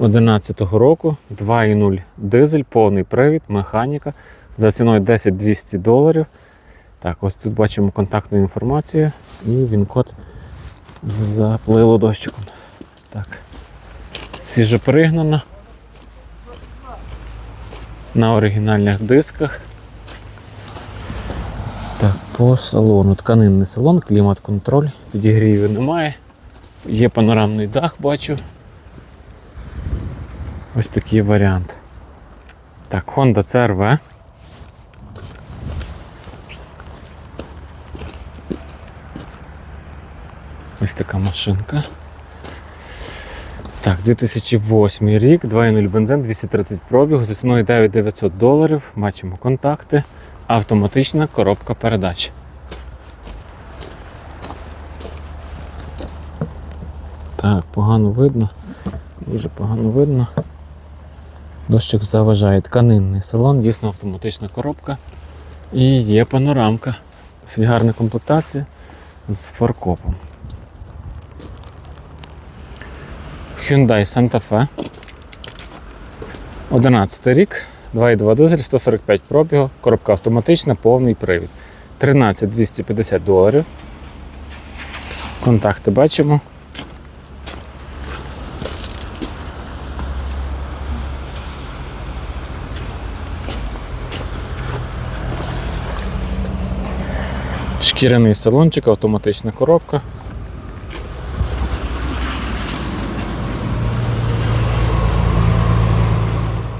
11-го року, 2,0 дизель, повний привід, механіка за ціною 10-200 доларів. Так, ось тут бачимо контактну інформацію і він код заплило дощиком. Так. Свіжо пригнана. На оригінальних дисках. Так, по салону. Тканинний салон, клімат-контроль, підігрівів немає. Є панорамний дах, бачу. Ось такий варіант. Так, Honda CRV. Ось така машинка. Так, 2008 рік, 2.0 бензин, 230 пробігу, за ціною 9900 доларів. Бачимо контакти. Автоматична коробка передач. Так, погано видно. Дуже погано видно. Дощик заважає. Тканинний салон, дійсно автоматична коробка. І є панорамка. Гарна комплектація з фаркопом. Hyundai Santa Fe. 11 рік, 2,2 дизель, 145 пробігу, коробка автоматична, повний привід. 13 250 доларів. Контакти бачимо. Шкіряний салончик, автоматична коробка.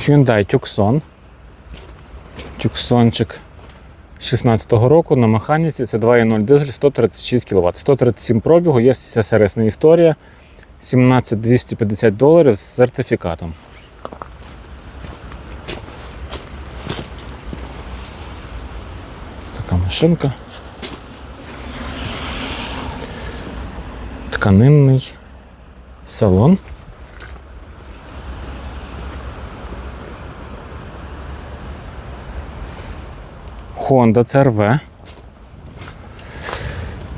Hyundai Tucson. Тюксончик 16-го року на механіці це 2.0 дизель 136 кВт. 137 пробігу, є вся сервісна історія. 17 250 доларів з сертифікатом. Така машинка. Тканинний салон. Honda CRV.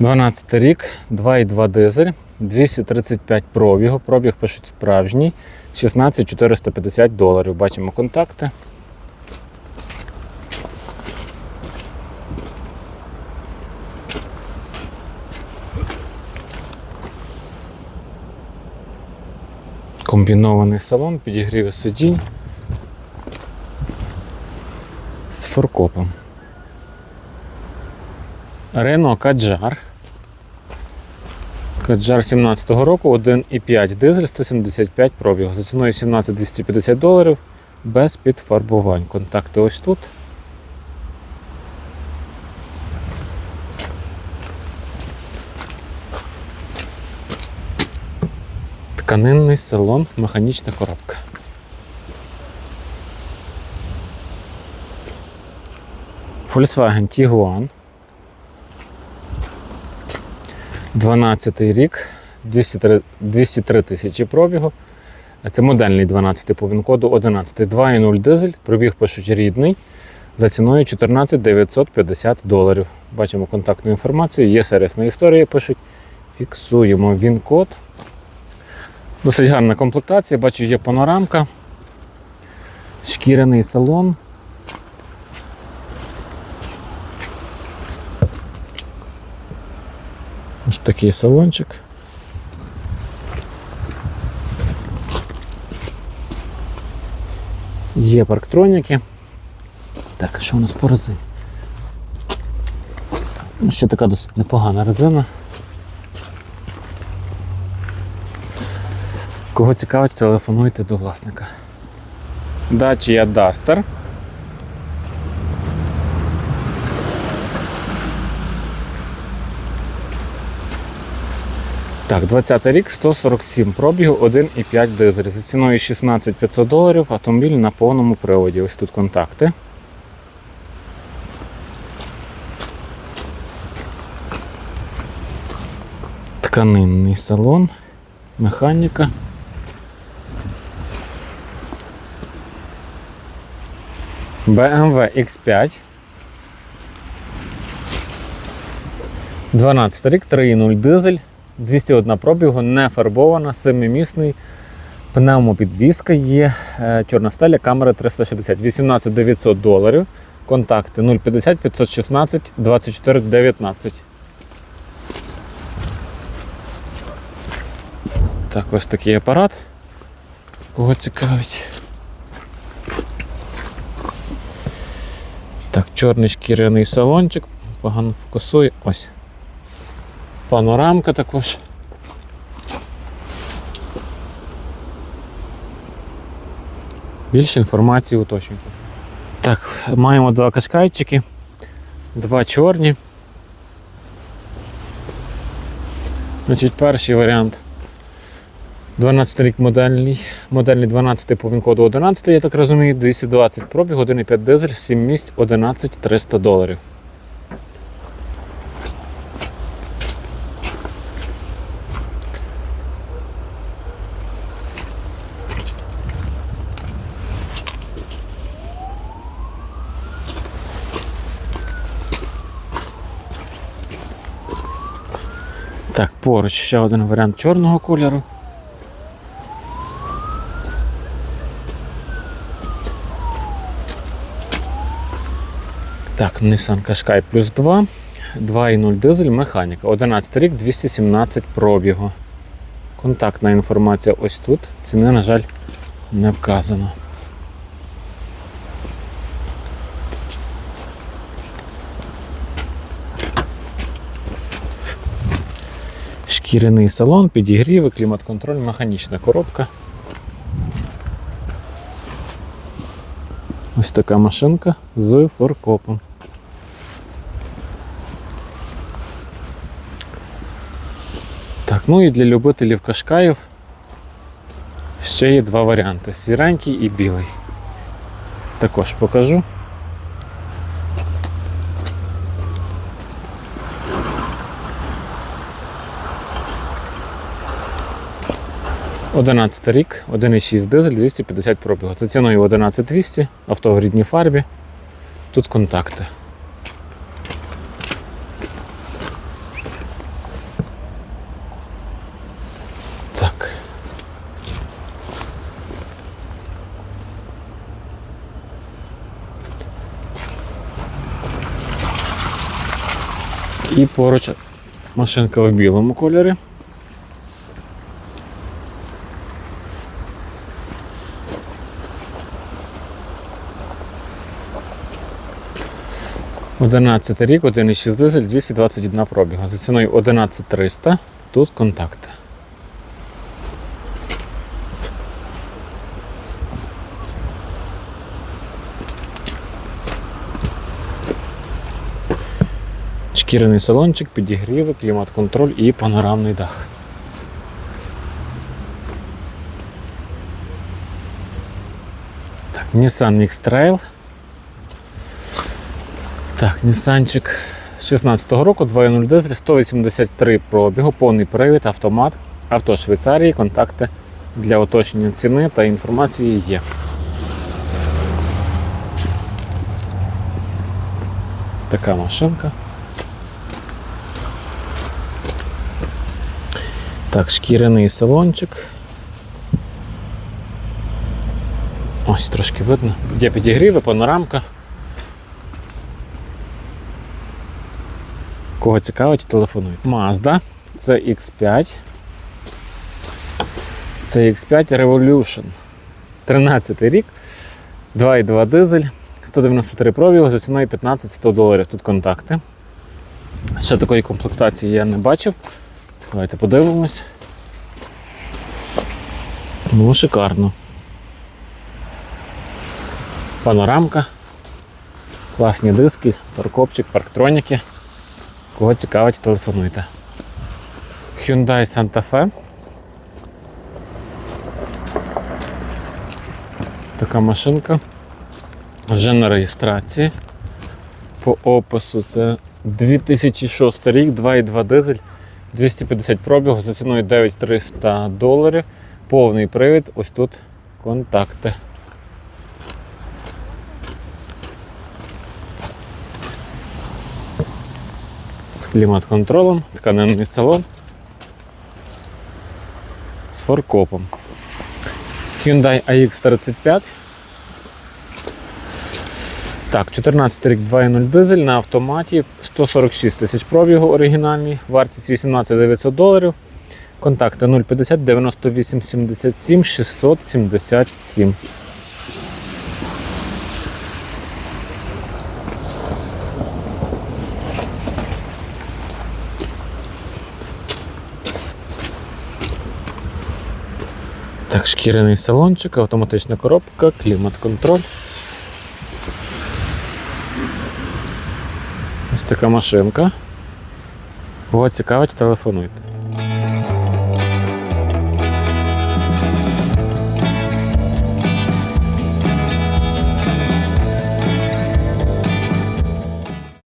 12 рік, 2,2 дизель, 235 пробігу. Пробіг пишуть справжній. 16 450 доларів. Бачимо контакти. Комбінований салон, підігрів сидінь з форкопом. Renault Kadjar. Kadjar 17-го року, 1,5 дизель, 175 пробігу. За ціною 17 250 доларів без підфарбувань. Контакти ось тут. Тканинний салон, механічна коробка. Volkswagen Tiguan. 12 рік, 203, 203 тисячі пробігу. Це модельний 12 по ВІН-коду 11. 2,0 дизель, пробіг пишуть рідний. За ціною 14 950 доларів. Бачимо контактну інформацію, є сервісна історія, пишуть. Фіксуємо ВІН-код. Досить гарна комплектація, бачу, є панорамка, шкіряний салон. Ось такий салончик. Є парктроніки. Так, а що у нас по резині? Ну, ще така досить непогана резина. Кого цікавить, телефонуйте до власника. Dacia Duster. Так, 20 рік, 147 пробігу, 1,5 дизель. За ціною 16 500 доларів автомобіль на повному приводі. Ось тут контакти. Тканинний салон, механіка. BMW X5. 12 рік, 3.0 дизель, 201 пробігу, не фарбована, семимісний. Пневмопідвізка є, е, чорна стеля, камера 360, 18 900 доларів. Контакти 050 516 24 19. Так, ось такий апарат. Кого цікавить. Так, чорний шкіряний салончик, погано фокусує. Ось. Панорамка також. Більше інформації уточнюйте. Так, маємо два кашкайчики, два чорні. Значить, перший варіант. 12 рік модельний, модельний 12 по він-коду 11, я так розумію, 220 пробіг, 1,5 дизель, 7 місць, 11 300 доларів. Так, поруч ще один варіант чорного кольору. Так, Nissan Qashqai плюс 2, 2,0 дизель, механіка. 11 рік, 217 пробігу. Контактна інформація ось тут. Ціни, на жаль, не вказано. Шкіряний салон, підігріви, клімат-контроль, механічна коробка. Ось така машинка з форкопом. Ну і для любителів кашкаїв ще є два варіанти: сіренький і білий. Також покажу. Одинадцятий рік, 1,6 дизель, 250 пробігу. За ціною 11200, авто в рідній фарбі. Тут контакти. І поруч машинка в білому кольорі. Одинадцятий рік, 1,6 дизель, 221 пробіга. За ціною 11300. Тут контакти. Шкіряний салончик, підігріви, клімат-контроль і панорамний дах. Так, Nissan X-Trail. Так, Нісанчик 16-го року, 2.0 дизель, 183 пробігу, повний привід, автомат, авто Швейцарії, контакти для уточнення ціни та інформації є. Така машинка. Так, шкіряний салончик. Ось трошки видно. Є підігріви, панорамка. Кого цікавить, телефонуйте. Mazda CX5. CX5 Revolution. 13 рік. 2,2 дизель, 193 пробігу за ціною 15-100 доларів. Тут контакти. Ще такої комплектації я не бачив. Давайте подивимось. Ну, шикарно. Панорамка. Класні диски, паркопчик, парктроніки. Кого цікавить, телефонуйте. Hyundai Santa Fe. Така машинка. Вже на реєстрації. По опису це 2006 рік, 2,2 дизель, 250 пробігу за ціною 9300 доларів. Повний привід. Ось тут контакти. З клімат-контролем, тканинний салон. З форкопом. Hyundai AX35. Так, 14 рік 2.0 дизель на автоматі, 146 тисяч пробігу оригінальний, вартість 18 900 доларів. Контакти 050 98 77 677. Так, шкіряний салончик, автоматична коробка, клімат-контроль. Ось така машинка. Кого цікавить, телефонуйте.